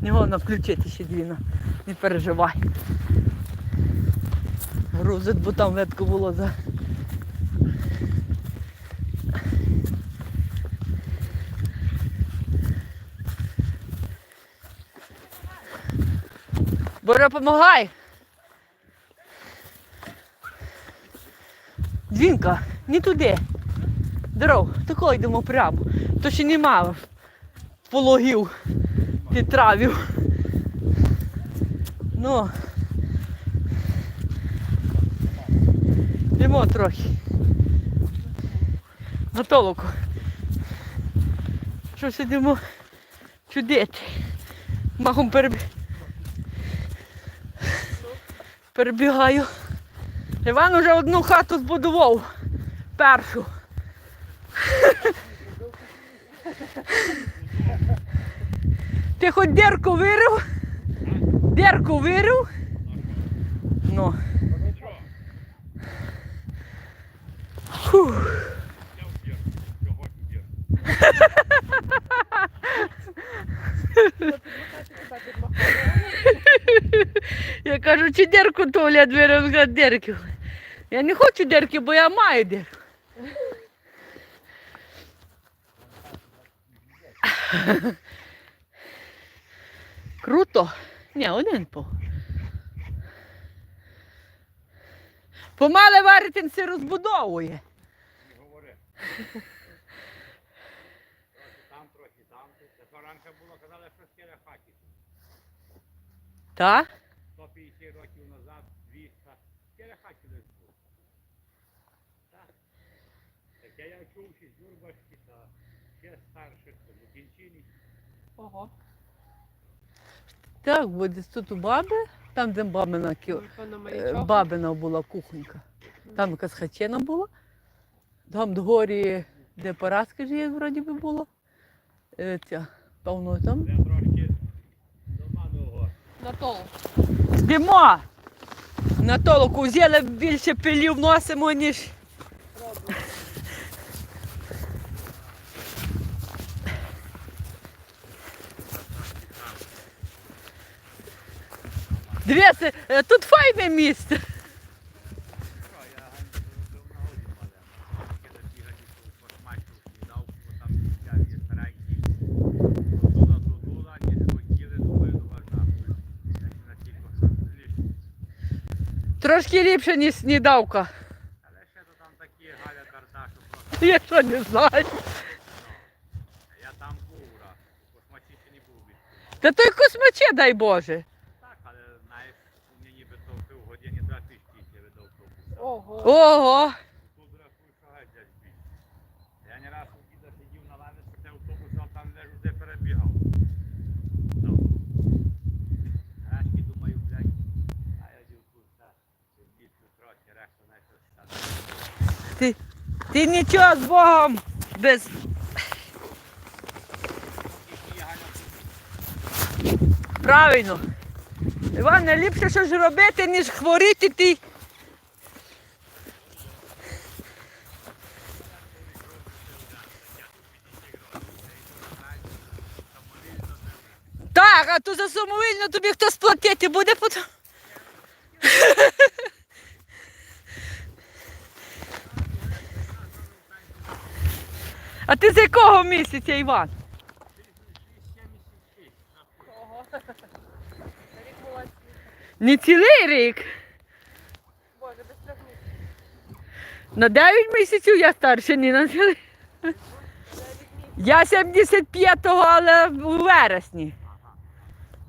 Не можна включити ще двіна, не переживай. Грузить, бо там ветко було за. Боря, помагай. Двінка, не туди. Здоров, тако йдемо прямо. То ще нема пологів і травів. Ну. Йдемо трохи. На толоку. Щось йдемо чудити. Махом переб... перебігаю. Іван уже одну хату збудував. Першу. Ти хоч дірку вирив? Дірку вирив? Ну. Я кажу, чи дірку вирив, Він каже. Я не хочу дірки, бо я маю дірку. Круто. Ні, один по. Помале варитин се розбудовує. Говори. Трохи там, трохи там. Це раніше було, казали, що скеля хаті. Та? 150 років назад, 200. Скеля хаті десь було. Так. Таке я чув, що з Юрбашки, та ще старших, то Лукінчині. Ого. Так, бо десь тут у баби, там, де бабина, кі- е, бабина була кухонька. Там якась хатина була. Там догорі, де Параска жиє, вроді би було. Е, Ця, певно, там. Це трошки до. На тол. Йдемо! На толоку взяли більше пилів носимо, ніж. Дивіться, е, тут файне місце. Що, я робив на годі мале. Таке забігати, по смачку снідав, бо там я є старенький. Туди, туди, ні хотіли, думаю, ну важна. Я ще на тільки лишні. Трошки ліпше, ніж снідавка. Але ще то там такі Галя Карда, що просто Я що не знаю. я там був раз. У космачі ще не був. Та той космаче, дай Боже. Так, але знаєш, мені ніби то в півгодини два тисячі видав автобус. Ого. Ого. Тут. Я не раз у діда сидів на лаві, це автобус, а там лежу, де перебігав. Ну. Решки думаю, блядь, а я дівку, так, більше трохи, решта не щось. Ти, ти нічого з Богом без. Правильно. Іван, ліпше щось робити, ніж хворіти ти. Так, а то за самовільно тобі хтось платити буде потім. А ти з якого місяця, Іван? Не цілий рік. Боже, без трьох місяців. На 9 місяців я старша, не на цілий. Я 75-го, але у вересні.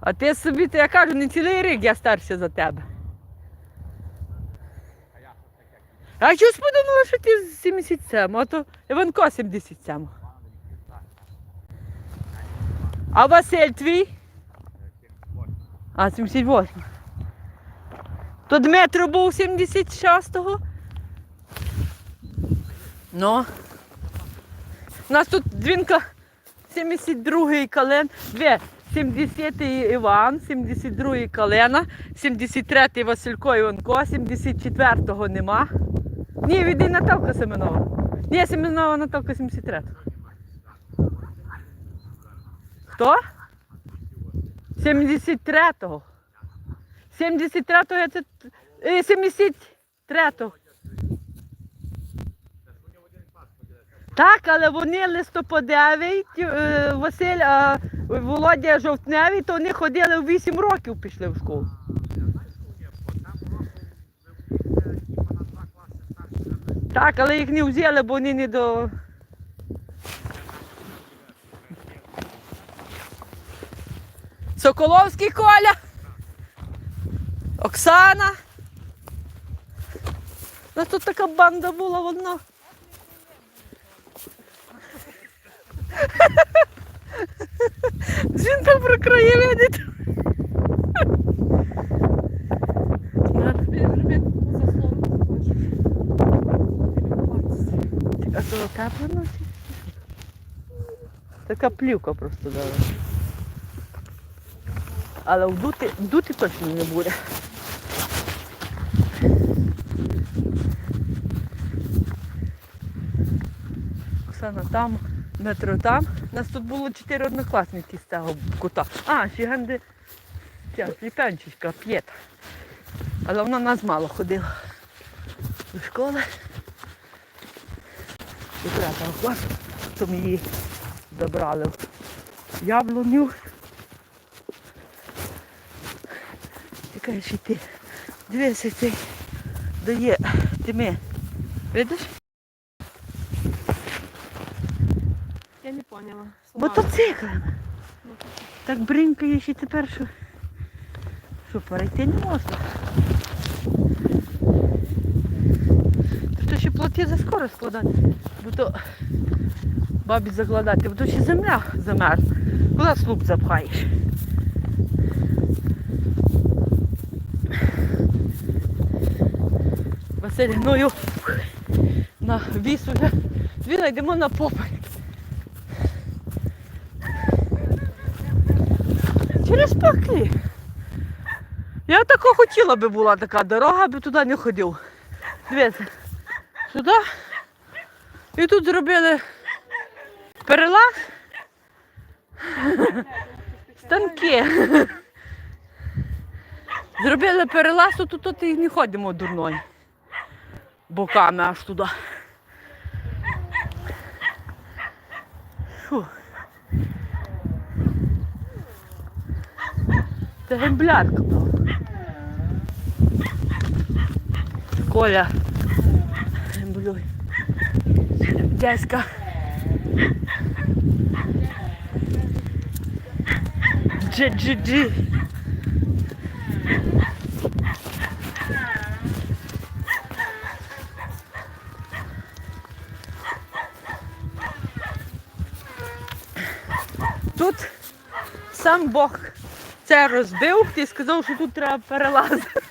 А ти собі, то я кажу, не цілий рік я старша за тебе. А я чогось подумала, що ти з 77, а то Іванко 77. А Василь твій? А, 78. То Дмитро був 76-го. Ну. У нас тут дзвінка 72-й кален. Дві. 70-й Іван, 72-й Калена, 73-й Василько Іванко, 74-го нема. Ні, відій Наталка Семенова. Ні, Семенова Наталка 73. Хто? 73-го. 73-го я це. е, 73-го. Так, але вони листопадевий, е, Василь, а Володя жовтневий, то вони ходили в 8 років пішли в школу. Так, але їх не взяли, бо вони не до. Соколовський Коля. Оксана. У нас тут така банда була одна. Жінка про краєвиди. Заслонку. А то носить? Така плівка просто дала. Але вдути, вдути точно не буде. Оксана там, метро там. У нас тут було чотири однокласники з цього кута. А, ще ганди ця сліпенчичка, п'єта. Але вона нас мало ходила до школи до третього класу, ми її забрали в яблуню. Чекаєш йти. Дивися, цей дає тими. Видиш? Не поняла. Мотоцикл. Так бринкає ще тепер, що, що перейти не можна. То, то ще плоти за скоро складати, бо то бабі закладати, бо то ще земля замерзла. Куди слуп запхаєш? Василь гною на віс уже. Дві йдемо на попель. Через. Я тако хотіла би була така дорога, аби туди не ходив. Дивіться, сюди. І тут зробили перелаз. Станки. Зробили перелаз, то тут і не ходимо дурною. Боками аж туди. Фу. Це гемблярка. Коля. Гемблюй. Дядька. Джи-джи-джи. Тут сам Бог це розбив і сказав, що тут треба перелазити.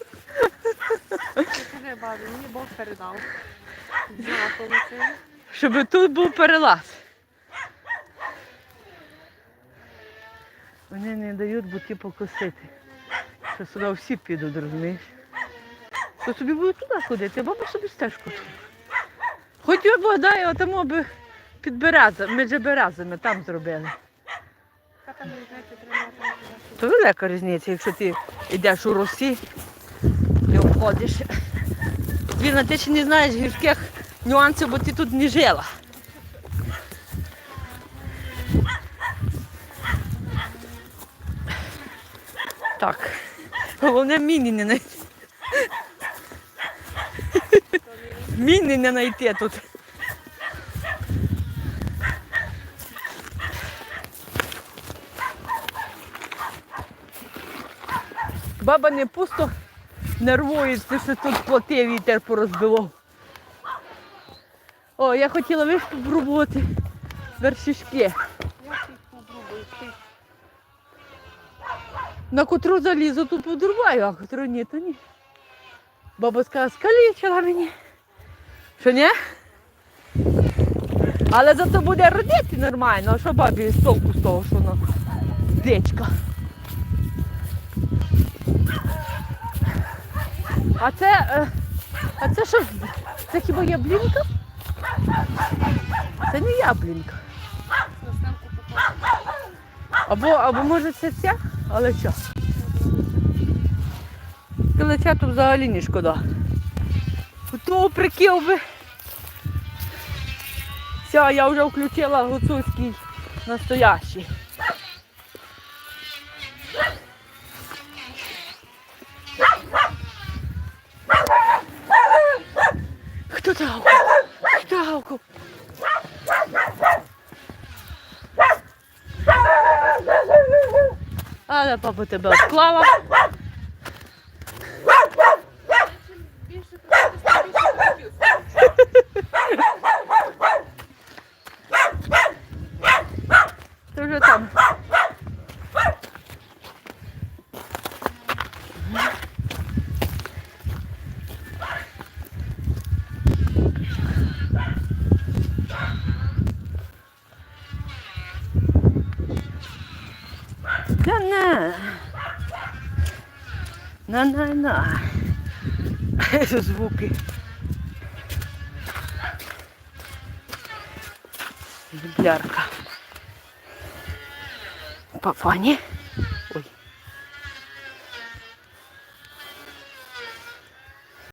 Скажи, бабі, мені Бог передав. Щоб тут був перелаз. Вони не дають буті покосити. Що сюди всі підуть, розумієш? То собі будуть туди ходити, а баба собі стежку. тут. Хоч я Богдаю, отому би під березами, між березами там зробили. Яка там різниця три метри туди-сюди? То велика різниця, якщо ти йдеш у росі і обходиш. Вірно, ти ще не знаєш гірських нюансів, бо ти тут не жила. Так. Головне міні не знайти. Міни не знайти тут. Баба не пусто нервується, що тут плоти вітер порозбивав. О, я хотіла виш спробувати вершишки. На котру залізу, тут подурбаю, а котру ні, то ні. Баба сказала, скалічила мені. Що ні? Але зато буде родити нормально, а що бабі з толку з того, що воно дечка. А це, е, а це що? Це хіба яблінка? Це не яблінка. Або, або може це ця, але що? Киличату взагалі не шкода. Ото прикил би. Все, я вже включила гуцульський настоящий. Хто це гавкав? Гавкав? Але папа тебе обклала. Більше працюєш, більше хотів. Ти вже там. Да на. На на на. Звуки. Блярка. Папані.